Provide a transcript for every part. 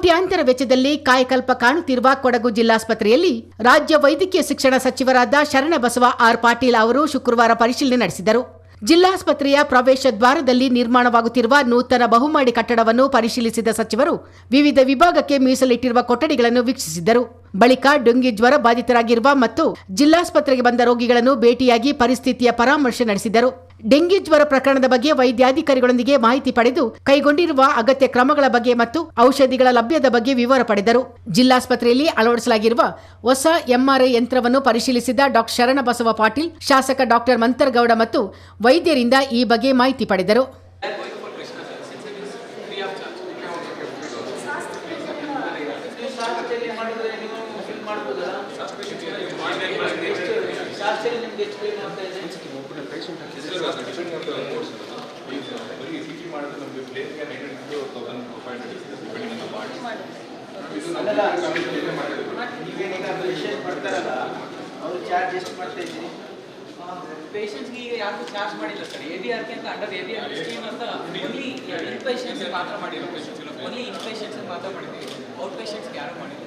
ಕೋಟ್ಯಾಂತರ ವೆಚ್ಚದಲ್ಲಿ ಕಾಯಕಲ್ಪ ಕಾಣುತ್ತಿರುವ ಕೊಡಗು ಜಿಲ್ಲಾಸ್ಪತ್ರೆಯಲ್ಲಿ ರಾಜ್ಯ ವೈದ್ಯಕೀಯ ಶಿಕ್ಷಣ ಸಚಿವರಾದ ಶರಣಬಸವ ಆರ್ ಪಾಟೀಲ್ ಅವರು ಶುಕ್ರವಾರ ಪರಿಶೀಲನೆ ನಡೆಸಿದರು. ಜಿಲ್ಲಾಸ್ಪತ್ರೆಯ ಪ್ರವೇಶ ದ್ವಾರದಲ್ಲಿ ನಿರ್ಮಾಣವಾಗುತ್ತಿರುವ ನೂತನ ಬಹುಮಾಡಿ ಕಟ್ಟಡವನ್ನು ಪರಿಶೀಲಿಸಿದ ಸಚಿವರು ವಿವಿಧ ವಿಭಾಗಕ್ಕೆ ಮೀಸಲಿಟ್ಟಿರುವ ಕೊಠಡಿಗಳನ್ನು ವೀಕ್ಷಿಸಿದರು ಬಳಿಕ ಡೆಂಗಿ ಜ್ವರ ಬಾಧಿತರಾಗಿರುವ ಮತ್ತು ಜಿಲ್ಲಾಸ್ಪತ್ರೆಗೆ ಬಂದ ರೋಗಿಗಳನ್ನು ಭೇಟಿಯಾಗಿ ಪರಿಸ್ಥಿತಿಯ ಪರಾಮರ್ಶೆ ನಡೆಸಿದರು. ಡೆಂಗಿ ಜ್ವರ ಪ್ರಕರಣದ ಬಗ್ಗೆ ವೈದ್ಯಾಧಿಕಾರಿಗಳೊಂದಿಗೆ ಮಾಹಿತಿ ಪಡೆದು ಕೈಗೊಂಡಿರುವ ಅಗತ್ಯ ಕ್ರಮಗಳ ಬಗ್ಗೆ ಮತ್ತು ಔಷಧಿಗಳ ಲಭ್ಯದ ಬಗ್ಗೆ ವಿವರ ಪಡೆದರು. ಜಿಲ್ಲಾಸ್ಪತ್ರೆಯಲ್ಲಿ ಅಳವಡಿಸಲಾಗಿರುವ ಹೊಸ ಎಂಆರ್ಐ ಯಂತ್ರವನ್ನು ಪರಿಶೀಲಿಸಿದ ಡಾಕ್ಟರ್ ಶರಣಬಸವ ಪಾಟೀಲ್, ಶಾಸಕ ಡಾಕ್ಟರ್ ಮಂತರ್ಗೌಡ ಮತ್ತು ವೈದ್ಯರಿಂದ ಈ ಬಗ್ಗೆ ಮಾಹಿತಿ ಪಡೆದರು. ನೀವೇನೀಗ ಪೇಷಂಟ್ ಬರ್ತಾರಲ್ಲ ಅವ್ರು ಚಾರ್ಜ್ ಎಷ್ಟು ಮಾಡ್ತಾ ಈಗ ಚಾರ್ಜ್ ಮಾಡಿಲ್ಲ ಸರ್ ಅಂತ ಅಂಡರ್ ಅಂತ ಓನ್ಲಿ ಇನ್ ಪೇಷಂಟ್ಸ್ ಮಾತ್ರ ಓನ್ಲಿ ಇನ್ ಪೇಷಂಟ್ಸ್ ಮಾತ್ರ ಮಾಡಿದ್ದೀವಿ ಔಟ್ ಪೇಷಂಟ್ಸ್ಗೆ ಯಾರು ಮಾಡಿಲ್ಲ?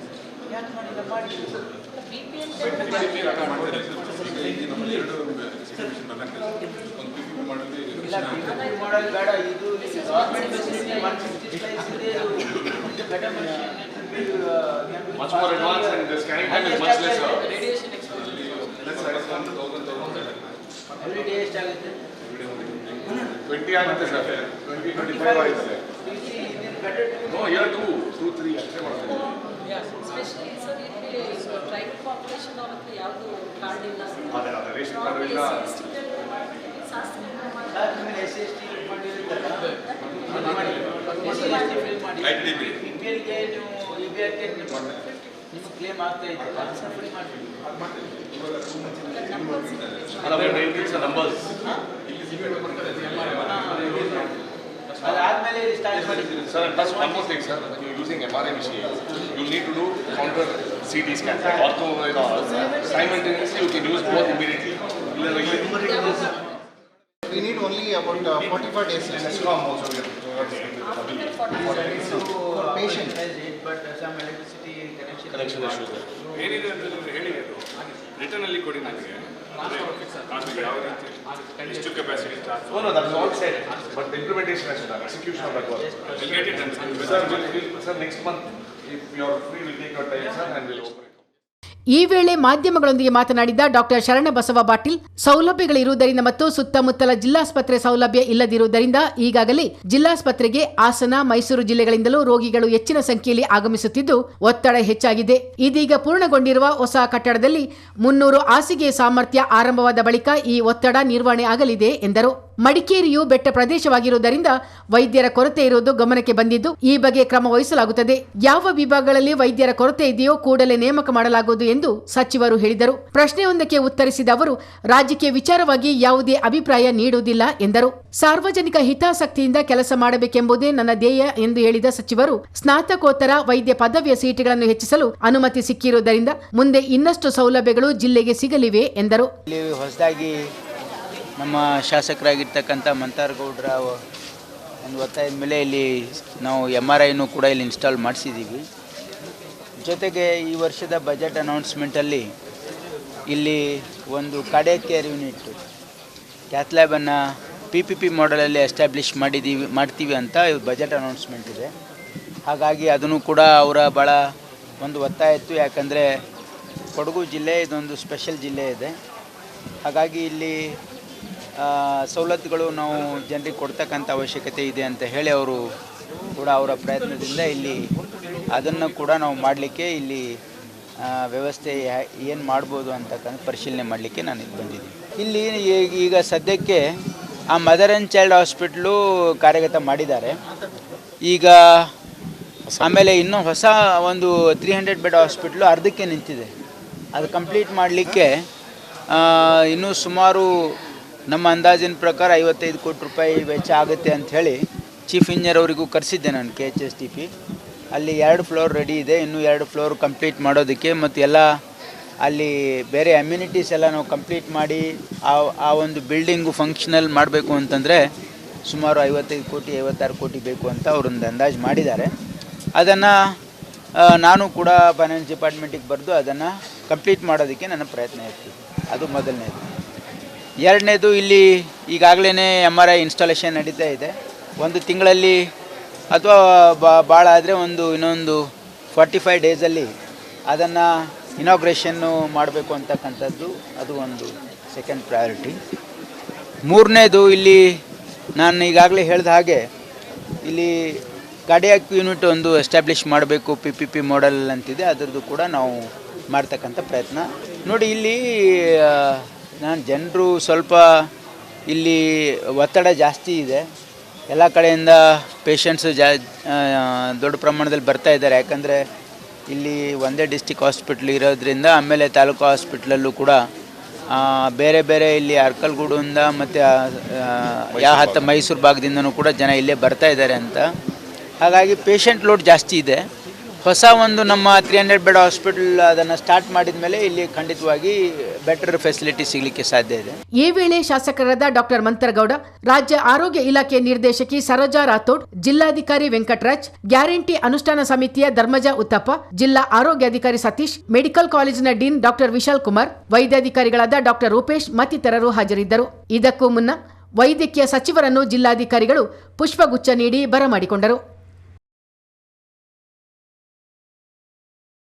Much more advanced and the scanning time is much lesser. Radiation expose every day ಎಷ್ಟಾಗುತ್ತೆ ಟ್ವೆಂಟಿ ಆಗುತ್ತೆ? ಸರ್ ಟ್ವೆಂಟಿ ಟ್ವೆಂಟಿ ಫೈವ್ ಆಗುತ್ತೆ no year two two three ಅಷ್ಟೇ ಮಾಡ್ತೀವಿ. ಸ್ಪೆಷಲಿ ಸರ್ ಇಲ್ಲಿ ಟ್ರೈಬಲ್ ಪಾಪ್ಯುಲೇಷನ್ ಅವ್ರ ಹತ್ರ ಯಾವುದು ಕಾರ್ಡ್ ಇಲ್ಲ ಅದೇ ಅದೇ ರೇಷನ್ ಕಾರ್ಡ್ ಇಲ್ಲ ಶಾಸ್ತ್ರೀಯ ಆದ್ಮೇಲೆ ಎಸ್ ಎಸ್ ಟಿ ಮಾಡಿರ್ತಾರೆ ಎಸ್ ಟಿ ಫಿಲ್ ಮಾಡಿ ITDP. ಬಿ ಪಿ ಎಲ್ಗೆ ನೀವು ಇ ಬಿ ಆರ್ ಕೆ ನಿಮ್ಗೆ ಕ್ಲೇಮ್ ಆಗ್ತಾ ಇದೆ. ಅದು ಸಹ ಫಿಲ್ ಮಾಡಿ ಅಲ್ಲ ನಂಬರ್ಸ್ ಅದಾದ್ಮೇಲೆ ಸ್ಟಾರ್ಟ್ ಮಾಡಿ Sir, and plus one more thing, sir. You're using MRI machine. You need to do counter CT scan. Ortho, you know, simultaneously you can use both immediately. We need only about uh, 45 days. Escom also patient. But some electricity connection. connection issues. ಏನಿದೆ ಅಂತಂದ್ರೆ ಹೇಳಿ ಅದು return ಅಲ್ಲಿ ಕೊಡಿ ನನಗೆ ಎಷ್ಟು capacity charge No, no, that's all said, but the implementation has to done, execution of that work. get it done. Sir, we'll, we'll, sir, next month, if you're free, we'll take your time, sir, and we'll open it. ಈ ವೇಳೆ ಮಾಧ್ಯಮಗಳೊಂದಿಗೆ ಮಾತನಾಡಿದ doctor Sharanabasava Patil, ಸೌಲಭ್ಯಗಳಿರುವುದರಿಂದ ಮತ್ತು ಸುತ್ತಮುತ್ತಲ ಜಿಲ್ಲಾಸ್ಪತ್ರೆ ಸೌಲಭ್ಯ ಇಲ್ಲದಿರುವುದರಿಂದ ಈಗಾಗಲೇ ಜಿಲ್ಲಾಸ್ಪತ್ರೆಗೆ ಹಾಸನ, ಮೈಸೂರು ಜಿಲ್ಲೆಗಳಿಂದಲೂ ರೋಗಿಗಳು ಹೆಚ್ಚಿನ ಸಂಖ್ಯೆಯಲ್ಲಿ ಆಗಮಿಸುತ್ತಿದ್ದು, ಒತ್ತಡ ಹೆಚ್ಚಾಗಿದೆ. ಇದೀಗ ಪೂರ್ಣಗೊಂಡಿರುವ ಹೊಸ ಕಟ್ಟಡದಲ್ಲಿ ಮುನ್ನೂರು ಹಾಸಿಗೆ ಸಾಮರ್ಥ್ಯ ಆರಂಭವಾದ ಬಳಿಕ ಈ ಒತ್ತಡ ನಿರ್ವಹಣೆ ಆಗಲಿದೆ ಎಂದರು. ಮಡಿಕೇರಿಯು ಬೆಟ್ಟ ಪ್ರದೇಶವಾಗಿರುವುದರಿಂದ ವೈದ್ಯರ ಕೊರತೆ ಇರುವುದು ಗಮನಕ್ಕೆ ಬಂದಿದ್ದು, ಈ ಬಗ್ಗೆ ಕ್ರಮ ವಹಿಸಲಾಗುತ್ತದೆ. ಯಾವ ವಿಭಾಗಗಳಲ್ಲಿ ವೈದ್ಯರ ಕೊರತೆ ಇದೆಯೋ ಕೂಡಲೇ ನೇಮಕ ಮಾಡಲಾಗುವುದು ಎಂದು ಸಚಿವರು ಹೇಳಿದರು. ಪ್ರಶ್ನೆಯೊಂದಕ್ಕೆ ಉತ್ತರಿಸಿದ ಅವರು, ರಾಜ್ಯಕ್ಕೆ ವಿಚಾರವಾಗಿ ಯಾವುದೇ ಅಭಿಪ್ರಾಯ ನೀಡುವುದಿಲ್ಲ ಎಂದರು. ಸಾರ್ವಜನಿಕ ಹಿತಾಸಕ್ತಿಯಿಂದ ಕೆಲಸ ಮಾಡಬೇಕೆಂಬುದೇ ನನ್ನ ಧ್ಯೇಯ ಎಂದು ಹೇಳಿದ ಸಚಿವರು, ಸ್ನಾತಕೋತ್ತರ ವೈದ್ಯ ಪದವಿಯ ಸೀಟುಗಳನ್ನು ಹೆಚ್ಚಿಸಲು ಅನುಮತಿ ಸಿಕ್ಕಿರುವುದರಿಂದ ಮುಂದೆ ಇನ್ನಷ್ಟು ಸೌಲಭ್ಯಗಳು ಜಿಲ್ಲೆಗೆ ಸಿಗಲಿವೆ ಎಂದರು. ನಮ್ಮ ಶಾಸಕರಾಗಿರ್ತಕ್ಕಂಥ ಮಂತಾರ್ಗೌಡ್ರ ಒಂದು ಒತ್ತಾಯದ ಮೇಲೆ ಇಲ್ಲಿ ನಾವು ಎಂ ಆರ್ ಐನೂ ಕೂಡ ಇಲ್ಲಿ ಇನ್ಸ್ಟಾಲ್ ಮಾಡಿಸಿದ್ದೀವಿ. ಜೊತೆಗೆ ಈ ವರ್ಷದ ಬಜೆಟ್ ಅನೌನ್ಸ್ಮೆಂಟಲ್ಲಿ ಇಲ್ಲಿ ಒಂದು ಕಡೆ ಕೇರ್ ಯೂನಿಟ್ ಕ್ಯಾತ್ಲ್ಯಾಬನ್ನು ಪಿ ಪಿ ಪಿ ಮಾಡಲಲ್ಲಿ ಎಸ್ಟಾಬ್ಲಿಷ್ ಮಾಡಿದ್ದೀವಿ ಮಾಡ್ತೀವಿ ಅಂತ ಬಜೆಟ್ ಅನೌನ್ಸ್ಮೆಂಟ್ ಇದೆ. ಹಾಗಾಗಿ ಅದನ್ನು ಕೂಡ ಅವರ ಭಾಳ ಒಂದು ಒತ್ತಾಯ ಇತ್ತು. ಯಾಕಂದರೆ ಕೊಡಗು ಜಿಲ್ಲೆ ಇದೊಂದು ಸ್ಪೆಷಲ್ ಜಿಲ್ಲೆ ಇದೆ. ಹಾಗಾಗಿ ಇಲ್ಲಿ ಸವಲತ್ತುಗಳು ನಾವು ಜನರಿಗೆ ಕೊಡ್ತಕ್ಕಂಥ ಅವಶ್ಯಕತೆ ಇದೆ ಅಂತ ಹೇಳಿ ಅವರು ಕೂಡ ಅವರ ಪ್ರಯತ್ನದಿಂದ ಇಲ್ಲಿ ಅದನ್ನು ಕೂಡ ನಾವು ಮಾಡಲಿಕ್ಕೆ ಇಲ್ಲಿ ವ್ಯವಸ್ಥೆ ಏನು ಮಾಡ್ಬೋದು ಅಂತಕ್ಕಂಥ ಪರಿಶೀಲನೆ ಮಾಡಲಿಕ್ಕೆ ನಾನು ಇಲ್ಲಿ ಬಂದಿದ್ದೀನಿ. ಇಲ್ಲಿ ಈಗ ಸದ್ಯಕ್ಕೆ ಆ ಮದರ್ ಆ್ಯಂಡ್ ಚೈಲ್ಡ್ ಹಾಸ್ಪಿಟ್ಲು ಕಾರ್ಯಗತ ಮಾಡಿದ್ದಾರೆ. ಈಗ ಆಮೇಲೆ ಇನ್ನೂ ಹೊಸ ಒಂದು ತ್ರೀ ಹಂಡ್ರೆಡ್ ಬೆಡ್ ಹಾಸ್ಪಿಟ್ಲು ಅರ್ಧಕ್ಕೆ ನಿಂತಿದೆ. ಅದು ಕಂಪ್ಲೀಟ್ ಮಾಡಲಿಕ್ಕೆ ಇನ್ನೂ ಸುಮಾರು ನಮ್ಮ ಅಂದಾಜಿನ ಪ್ರಕಾರ ಐವತ್ತೈದು ಕೋಟಿ ರೂಪಾಯಿ ವೆಚ್ಚ ಆಗುತ್ತೆ ಅಂತ ಹೇಳಿ ಚೀಫ್ ಇಂಜಿನಿಯರ್ ಅವರಿಗೂ ಕರೆಸಿದ್ದೆ ನಾನು K H S T P ಅಲ್ಲಿ ಎರಡು ಫ್ಲೋರ್ ರೆಡಿ ಇದೆ, ಇನ್ನೂ ಎರಡು ಫ್ಲೋರ್ ಕಂಪ್ಲೀಟ್ ಮಾಡೋದಕ್ಕೆ ಮತ್ತು ಎಲ್ಲ ಅಲ್ಲಿ ಬೇರೆ ಅಮ್ಯುನಿಟೀಸ್ ಎಲ್ಲ ನಾವು ಕಂಪ್ಲೀಟ್ ಮಾಡಿ ಆ ಆ ಒಂದು ಬಿಲ್ಡಿಂಗು ಫಂಕ್ಷನಲ್ ಮಾಡಬೇಕು ಅಂತಂದರೆ ಸುಮಾರು ಐವತ್ತೈದು ಕೋಟಿ, ಐವತ್ತಾರು ಕೋಟಿ ಬೇಕು ಅಂತ ಅವರೊಂದು ಅಂದಾಜು ಮಾಡಿದ್ದಾರೆ. ಅದನ್ನು ನಾನು ಕೂಡ ಫೈನಾನ್ಸ್ ಡಿಪಾರ್ಟ್ಮೆಂಟಿಗೆ ಬರೆದು ಅದನ್ನು ಕಂಪ್ಲೀಟ್ ಮಾಡೋದಕ್ಕೆ ನನ್ನ ಪ್ರಯತ್ನ ಇರ್ತೀವಿ. ಅದು ಮೊದಲನೇದು. ಎರಡನೇದು ಇಲ್ಲಿ ಈಗಾಗಲೇ ಎಂ ಆರ್ ಐ ಇನ್ಸ್ಟಾಲೇಷನ್ ನಡೀತಾ ಇದೆ. ಒಂದು ತಿಂಗಳಲ್ಲಿ ಅಥವಾ ಭಾಳ ಆದರೆ ಒಂದು ಇನ್ನೊಂದು ಫಾರ್ಟಿ ಫೈವ್ ಡೇಸಲ್ಲಿ ಅದನ್ನು ಇನಾಗ್ರೇಷನ್ನು ಮಾಡಬೇಕು ಅಂತಕ್ಕಂಥದ್ದು ಅದು ಒಂದು ಸೆಕೆಂಡ್ ಪ್ರಯಾರಿಟಿ ಮೂರನೇದು ಇಲ್ಲಿ ನಾನು ಈಗಾಗಲೇ ಹೇಳಿದ ಹಾಗೆ ಇಲ್ಲಿ ಕಾರ್ಡಿಯಾಕ್ ಯೂನಿಟ್ ಒಂದು ಎಸ್ಟಾಬ್ಲಿಷ್ ಮಾಡಬೇಕು ಪಿ ಪಿ ಪಿ ಮಾಡೆಲ್ ಅಂತಿದೆ, ಅದರದ್ದು ಕೂಡ ನಾವು ಮಾಡ್ತಕ್ಕಂಥ ಪ್ರಯತ್ನ. ನೋಡಿ ಇಲ್ಲಿ ನಾನು ಜನರು ಸ್ವಲ್ಪ ಇಲ್ಲಿ ಒತ್ತಡ ಜಾಸ್ತಿ ಇದೆ. ಎಲ್ಲ ಕಡೆಯಿಂದ ಪೇಷಂಟ್ಸು ಜಾ ದೊಡ್ಡ ಪ್ರಮಾಣದಲ್ಲಿ ಬರ್ತಾ ಇದ್ದಾರೆ. ಯಾಕಂದರೆ ಇಲ್ಲಿ ಒಂದೇ ಡಿಸ್ಟಿಕ್ ಹಾಸ್ಪಿಟ್ಲ್ ಇರೋದ್ರಿಂದ ಆಮೇಲೆ ತಾಲೂಕು ಹಾಸ್ಪಿಟ್ಲಲ್ಲೂ ಕೂಡ ಬೇರೆ ಬೇರೆ ಇಲ್ಲಿ ಅರ್ಕಲ್ಗೂಡಿಂದ ಮತ್ತು ಯಾವ ಹತ್ತ ಮೈಸೂರು ಭಾಗದಿಂದನೂ ಕೂಡ ಜನ ಇಲ್ಲೇ ಬರ್ತಾ ಇದ್ದಾರೆ ಅಂತ. ಹಾಗಾಗಿ ಪೇಷಂಟ್ ಲೋಡ್ ಜಾಸ್ತಿ ಇದೆ. ಹೊಸ ಒಂದು ನಮ್ಮ ತ್ರೀ ಹಂಡ್ರೆಡ್ ಬೆಡ್ ಹಾಸ್ಪಿಟಲ್ ಅದನ್ನು ಸ್ಟಾರ್ಟ್ ಮಾಡಿದ ಮೇಲೆ ಇಲ್ಲಿ ಖಂಡಿತವಾಗಿ ಬೆಟರ್ ಫೆಸಿಲಿಟಿ ಸಿಗಲಿಕ್ಕೆ ಸಾಧ್ಯ ಇದೆ. ಈ ವೇಳೆ ಶಾಸಕರಾದ ಡಾಕ್ಟರ್ ಮಂತರಗೌಡ, ರಾಜ್ಯ ಆರೋಗ್ಯ ಇಲಾಖೆ ನಿರ್ದೇಶಕಿ ಸರೋಜಾ ರಾಥೋಡ್, ಜಿಲ್ಲಾಧಿಕಾರಿ ವೆಂಕಟರಾಜ್, ಗ್ಯಾರಂಟಿ ಅನುಷ್ಠಾನ ಸಮಿತಿಯ ಧರ್ಮಜ ಉತ್ತಪ್ಪ, ಜಿಲ್ಲಾ ಆರೋಗ್ಯಾಧಿಕಾರಿ ಸತೀಶ್, ಮೆಡಿಕಲ್ ಕಾಲೇಜಿನ ಡೀನ್ ಡಾಕ್ಟರ್ ವಿಶಾಲ್ ಕುಮಾರ್, ವೈದ್ಯಾಧಿಕಾರಿಗಳಾದ ಡಾಕ್ಟರ್ ರೂಪೇಶ್ ಮತ್ತಿತರರು ಹಾಜರಿದ್ದರು. ಇದಕ್ಕೂ ಮುನ್ನ ವೈದ್ಯಕೀಯ ಸಚಿವರನ್ನು ಜಿಲ್ಲಾಧಿಕಾರಿಗಳು ಪುಷ್ಪಗುಚ್ಛ ನೀಡಿ ಬರಮಾಡಿಕೊಂಡರು.